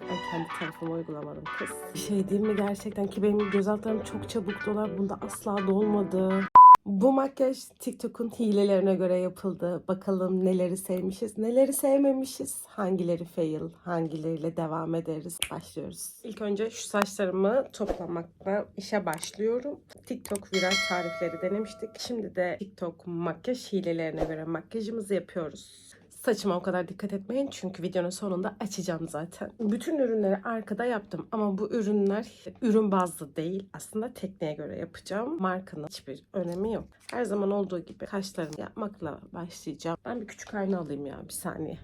uyguladık. Ay kendi tarafıma uygulamadım kız. Bir şey diyeyim mi gerçekten ki benim göz altlarım çok çabuk dolar. Bunda asla dolmadı. Bu makyaj TikTok'un hilelerine göre yapıldı. Bakalım neleri sevmişiz, neleri sevmemişiz. Hangileri fail, hangileriyle devam ederiz. Başlıyoruz. İlk önce şu saçlarımı toplamakla işe başlıyorum. TikTok viral tarifleri denemiştik. Şimdi de TikTok makyaj hilelerine göre makyajımızı yapıyoruz. Saçıma o kadar dikkat etmeyin çünkü videonun sonunda açacağım zaten. Bütün ürünleri arkada yaptım ama bu ürünler ürün bazlı değil. Aslında tekniğe göre yapacağım. Markanın hiçbir önemi yok. Her zaman olduğu gibi kaşlarımı yapmakla başlayacağım. Ben bir küçük ayna alayım ya bir saniye.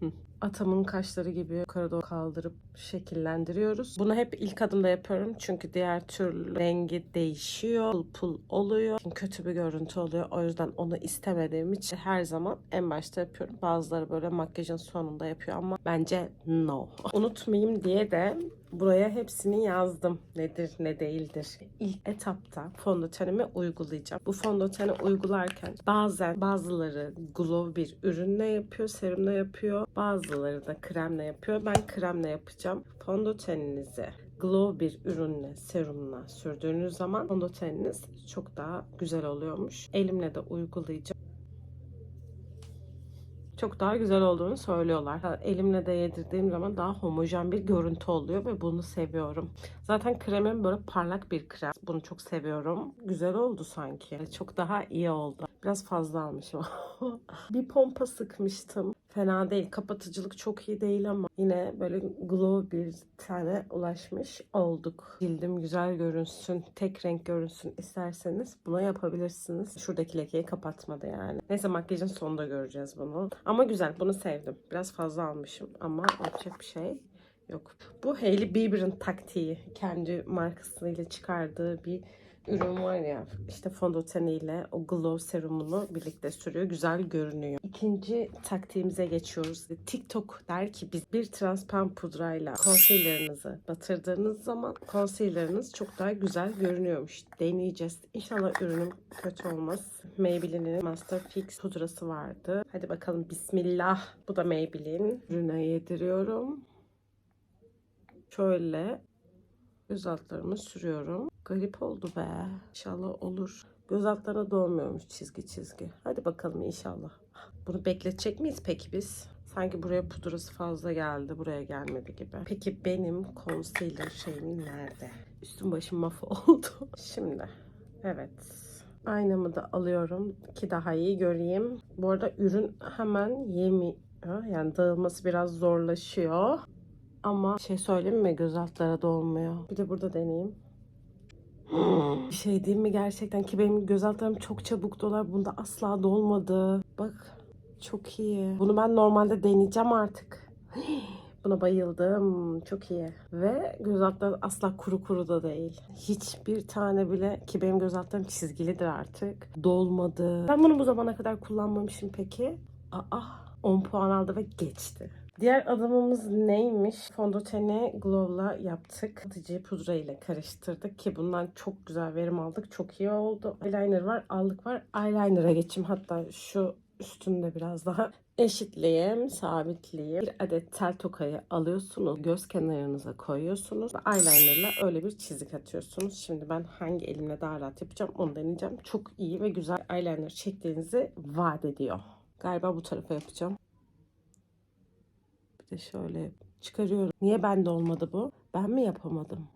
Atamın kaşları gibi yukarı doğru kaldırıp şekillendiriyoruz. Bunu hep ilk adımda yapıyorum çünkü diğer türlü rengi değişiyor, pul pul oluyor. Kötü bir görüntü oluyor. O yüzden onu istemediğim için her zaman en başta yapıyorum. Bazıları böyle makyajın sonunda yapıyor ama bence no. Unutmayayım diye de buraya hepsini yazdım. Nedir ne değildir. İlk etapta fondötenimi uygulayacağım. Bu fondöteni uygularken bazen bazıları glow bir ürünle yapıyor, serumla yapıyor. Bazıları da kremle yapıyor. Ben kremle yapacağım. Fondöteninizi glow bir ürünle, serumla sürdüğünüz zaman fondöteniniz çok daha güzel oluyormuş. Elimle de uygulayacağım. Çok daha güzel olduğunu söylüyorlar. Elimle de yedirdiğim zaman daha homojen bir görüntü oluyor ve bunu seviyorum. Zaten kremim böyle parlak bir krem. Bunu çok seviyorum. Güzel oldu sanki. Çok daha iyi oldu. Biraz fazla almışım. bir pompa sıkmıştım. Fena değil. Kapatıcılık çok iyi değil ama yine böyle glow bir tane ulaşmış olduk. Cildim güzel görünsün, tek renk görünsün isterseniz buna yapabilirsiniz. Şuradaki lekeyi kapatmadı yani. Neyse makyajın sonunda göreceğiz bunu. Ama güzel. Bunu sevdim. Biraz fazla almışım ama yapacak bir şey yok. Bu Hailey Bieber'ın taktiği. Kendi markasıyla çıkardığı bir ürün var ya işte fondöteniyle o glow serumunu birlikte sürüyor. Güzel görünüyor. İkinci taktiğimize geçiyoruz. TikTok der ki biz bir transparan pudrayla concealer'ınızı batırdığınız zaman concealer'ınız çok daha güzel görünüyormuş. Deneyeceğiz. İnşallah ürünüm kötü olmaz. Maybelline'in Master Fix pudrası vardı. Hadi bakalım bismillah. Bu da Maybelline. Ürüne yediriyorum. Şöyle göz altlarımı sürüyorum. Garip oldu be. İnşallah olur. Göz altlarına dolmuyormuş çizgi çizgi. Hadi bakalım inşallah. Bunu bekletecek miyiz peki biz? Sanki buraya pudrası fazla geldi. Buraya gelmedi gibi. Peki benim concealer şeyim nerede? Üstüm başım mahvoldu. Şimdi. Evet. Aynamı da alıyorum ki daha iyi göreyim. Bu arada ürün hemen yemiyor. Yani dağılması biraz zorlaşıyor. Ama şey söyleyeyim mi göz altlara dolmuyor. Bir de burada deneyeyim. Bir şey diyeyim mi gerçekten ki benim göz altlarım çok çabuk dolar. Bunda asla dolmadı. Bak çok iyi. Bunu ben normalde deneyeceğim artık. Buna bayıldım. Çok iyi. Ve göz altları asla kuru kuru da değil. Hiçbir tane bile ki benim göz altlarım çizgilidir artık. Dolmadı. Ben bunu bu zamana kadar kullanmamışım peki. Aa 10 puan aldı ve geçti. Diğer adımımız neymiş? Fondöteni Glow'la yaptık. Katıcıyı pudra ile karıştırdık ki bundan çok güzel verim aldık. Çok iyi oldu. Eyeliner var, allık var. Eyeliner'a geçeyim. Hatta şu üstünde biraz daha eşitleyeyim, sabitleyeyim. Bir adet tel tokayı alıyorsunuz. Göz kenarınıza koyuyorsunuz. Ve eyeliner'la öyle bir çizik atıyorsunuz. Şimdi ben hangi elimle daha rahat yapacağım onu deneyeceğim. Çok iyi ve güzel eyeliner çektiğinizi vaat ediyor. Galiba bu tarafa yapacağım. Bir de şöyle çıkarıyorum. Niye bende olmadı bu? Ben mi yapamadım?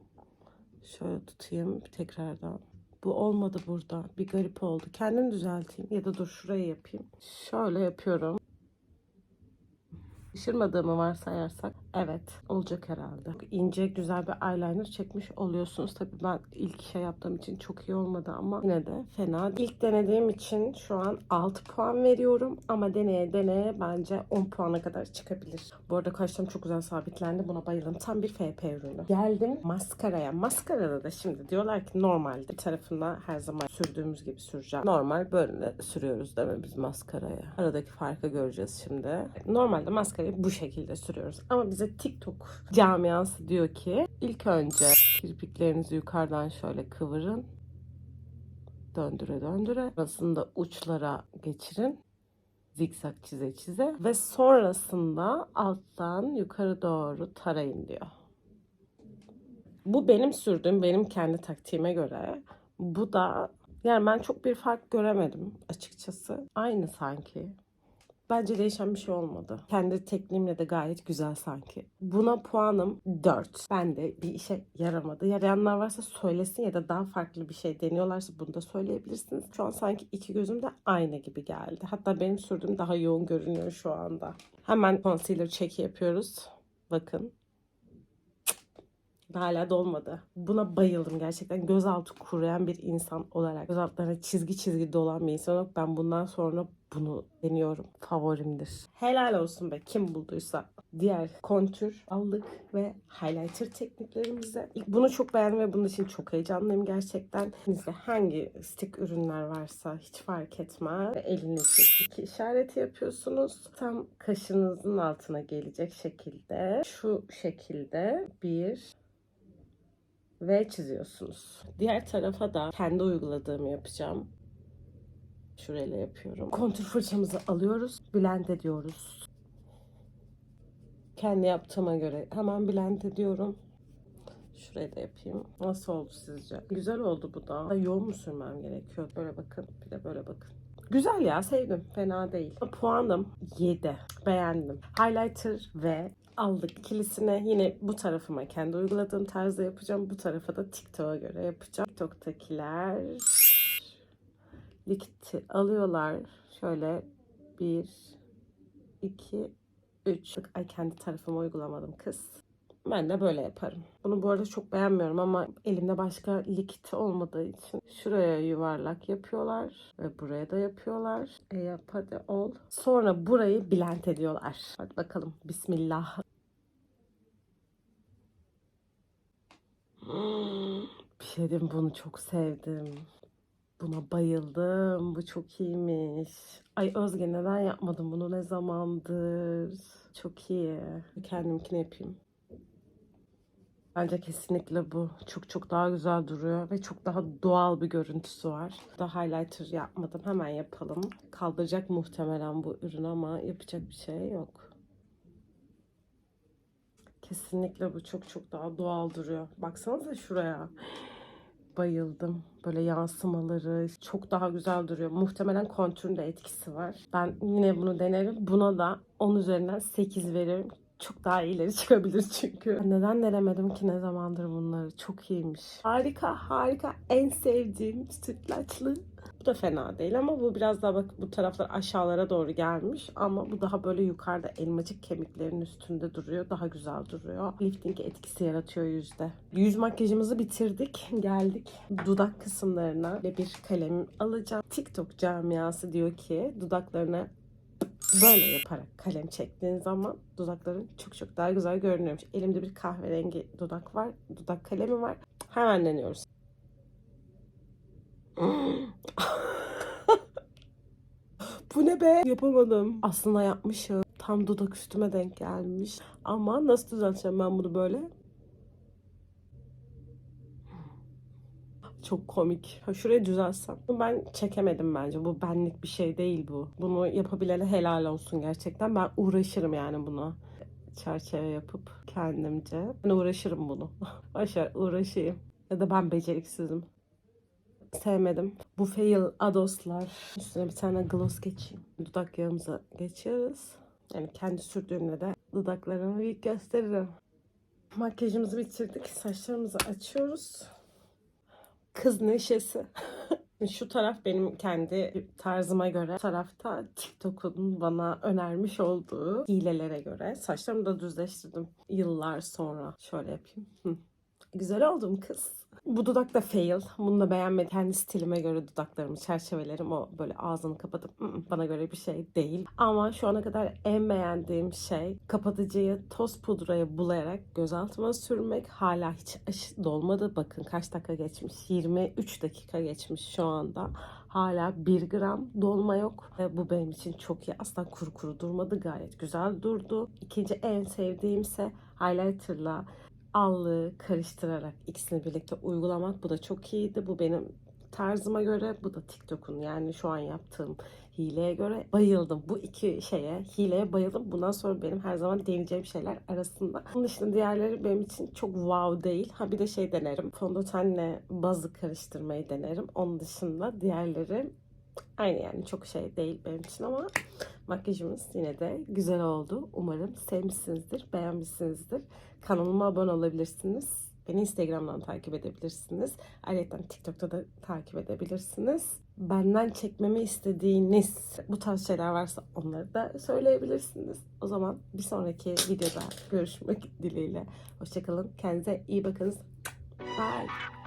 Şöyle tutayım tekrardan. Bu olmadı burada. Bir garip oldu. Kendim düzelteyim. Ya da dur şuraya yapayım. Şöyle yapıyorum. Şaşırmadığımı varsayarsak evet olacak herhalde. İnce güzel bir eyeliner çekmiş oluyorsunuz. Tabii ben ilk şey yaptığım için çok iyi olmadı ama yine de fena. İlk denediğim için şu an 6 puan veriyorum ama deneye deneye bence 10 puana kadar çıkabilir. Bu arada kaşlarım çok güzel sabitlendi. Buna bayıldım. Tam bir FP ürünü. Geldim maskaraya. Maskarada da şimdi diyorlar ki normalde bir tarafına her zaman sürdüğümüz gibi süreceğim. Normal böyle sürüyoruz değil mi biz maskaraya? Aradaki farkı göreceğiz şimdi. Normalde maskarayı bu şekilde sürüyoruz. Ama bize TikTok camiası diyor ki ilk önce kirpiklerinizi yukarıdan şöyle kıvırın. Döndüre döndüre. Arasında uçlara geçirin. Zikzak çize çize. Ve sonrasında alttan yukarı doğru tarayın diyor. Bu benim sürdüğüm, benim kendi taktiğime göre. Bu da yani ben çok bir fark göremedim açıkçası. Aynı sanki. Bence değişen bir şey olmadı. Kendi tekniğimle de gayet güzel sanki. Buna puanım 4. Ben de bir işe yaramadı. Yarayanlar varsa söylesin ya da daha farklı bir şey deniyorlarsa bunu da söyleyebilirsiniz. Şu an sanki iki gözüm de aynı gibi geldi. Hatta benim sürdüğüm daha yoğun görünüyor şu anda. Hemen concealer çeki yapıyoruz. Bakın. Hala dolmadı. Buna bayıldım gerçekten. Gözaltı kuruyan bir insan olarak. Gözaltlarına çizgi çizgi dolan bir insan olarak ben bundan sonra bunu deniyorum. Favorimdir. Helal olsun be kim bulduysa. Diğer kontür aldık ve highlighter tekniklerimize. İlk bunu çok beğendim ve bunun için çok heyecanlıyım gerçekten. Elinizde hangi stick ürünler varsa hiç fark etmez. Ve elinizi iki işareti yapıyorsunuz. Tam kaşınızın altına gelecek şekilde. Şu şekilde bir ve çiziyorsunuz. Diğer tarafa da kendi uyguladığımı yapacağım. Şurayla yapıyorum. Kontür fırçamızı alıyoruz. Blend ediyoruz. Kendi yaptığıma göre hemen blend ediyorum. Şurayı da yapayım. Nasıl oldu sizce? Güzel oldu bu da. Yoğun mu sürmem gerekiyor? Böyle bakın. Bir de böyle bakın. Güzel ya sevdim. Fena değil. Puanım 7. Beğendim. Highlighter ve aldık ikilisine yine bu tarafıma kendi uyguladığım tarzda yapacağım. Bu tarafa da TikTok'a göre yapacağım. TikTok'takiler likiti alıyorlar. Şöyle bir, iki, üç. Ay kendi tarafıma uygulamadım kız. Ben de böyle yaparım. Bunu bu arada çok beğenmiyorum ama elimde başka likit olmadığı için şuraya yuvarlak yapıyorlar ve buraya da yapıyorlar. E yap hadi ol. Sonra burayı blend ediyorlar. Hadi bakalım. Bismillah. Bir şey diyeyim bunu çok sevdim. Buna bayıldım. Bu çok iyiymiş. Ay Özge neden yapmadım bunu ne zamandır? Çok iyi. Kendimkini yapayım. Bence kesinlikle bu. Çok çok daha güzel duruyor ve çok daha doğal bir görüntüsü var. Da highlighter yapmadım. Hemen yapalım. Kaldıracak muhtemelen bu ürün ama yapacak bir şey yok. Kesinlikle bu çok çok daha doğal duruyor. Baksanıza şuraya. Bayıldım. Böyle yansımaları çok daha güzel duruyor. Muhtemelen kontürün de etkisi var. Ben yine bunu denerim. Buna da 10 üzerinden 8 veririm. Çok daha ileri çıkabilir çünkü. Neden denemedim ki ne zamandır bunları? Çok iyiymiş. Harika harika. En sevdiğim sütlaçlı. Bu da fena değil ama bu biraz daha bak bu taraflar aşağılara doğru gelmiş ama bu daha böyle yukarıda elmacık kemiklerin üstünde duruyor. Daha güzel duruyor. Lifting etkisi yaratıyor yüzde. Yüz makyajımızı bitirdik. Geldik dudak kısımlarına ve bir kalem alacağım. TikTok camiası diyor ki dudaklarına böyle yaparak kalem çektiğin zaman dudakların çok çok daha güzel görünüyormuş. Elimde bir kahverengi dudak var. Dudak kalemi var. Hemen deniyoruz. Bu ne be? Yapamadım. Aslında yapmışım. Tam dudak üstüme denk gelmiş. Ama nasıl düzelteceğim ben bunu böyle? Çok komik. Ha, şurayı düzelsem. Ben çekemedim bence. Bu benlik bir şey değil bu. Bunu yapabilene helal olsun gerçekten. Ben uğraşırım yani buna. Çerçeve yapıp kendimce. Ben uğraşırım bunu. Başar uğraşayım. Ya da ben beceriksizim. Sevmedim. Bu fail adoslar. Üstüne bir tane gloss geçeyim. Dudak yağımıza geçiyoruz. Yani kendi sürdüğümle de dudaklarımı bir gösteririm. Makyajımızı bitirdik. Saçlarımızı açıyoruz kız neşesi. Şu taraf benim kendi tarzıma göre. Tarafta TikTok'un bana önermiş olduğu hilelere göre. Saçlarımı da düzleştirdim yıllar sonra. Şöyle yapayım. Güzel oldum kız. Bu dudak da fail. Bunu da beğenmedim. Kendi stilime göre dudaklarımı, çerçevelerim o böyle ağzını kapatıp "Mm, bana göre bir şey değil. Ama şu ana kadar en beğendiğim şey kapatıcıyı toz pudraya bulayarak gözaltıma sürmek. Hala hiç aşı dolmadı. Bakın kaç dakika geçmiş? 23 dakika geçmiş şu anda. Hala 1 gram dolma yok. Ve bu benim için çok iyi. Asla kuru kuru durmadı. Gayet güzel durdu. İkinci en sevdiğimse highlighterla allığı karıştırarak ikisini birlikte uygulamak. Bu da çok iyiydi. Bu benim tarzıma göre bu da TikTok'un yani şu an yaptığım hileye göre bayıldım. Bu iki şeye, hileye bayıldım. Bundan sonra benim her zaman deneyeceğim şeyler arasında. Bunun dışında diğerleri benim için çok wow değil. Ha bir de şey denerim. Fondötenle bazı karıştırmayı denerim. Onun dışında diğerleri aynı yani çok şey değil benim için ama makyajımız yine de güzel oldu. Umarım sevmişsinizdir, beğenmişsinizdir. Kanalıma abone olabilirsiniz. Beni Instagram'dan takip edebilirsiniz. Ayrıca TikTok'ta da takip edebilirsiniz. Benden çekmemi istediğiniz bu tarz şeyler varsa onları da söyleyebilirsiniz. O zaman bir sonraki videoda görüşmek dileğiyle. Hoşçakalın. Kendinize iyi bakınız. Bye.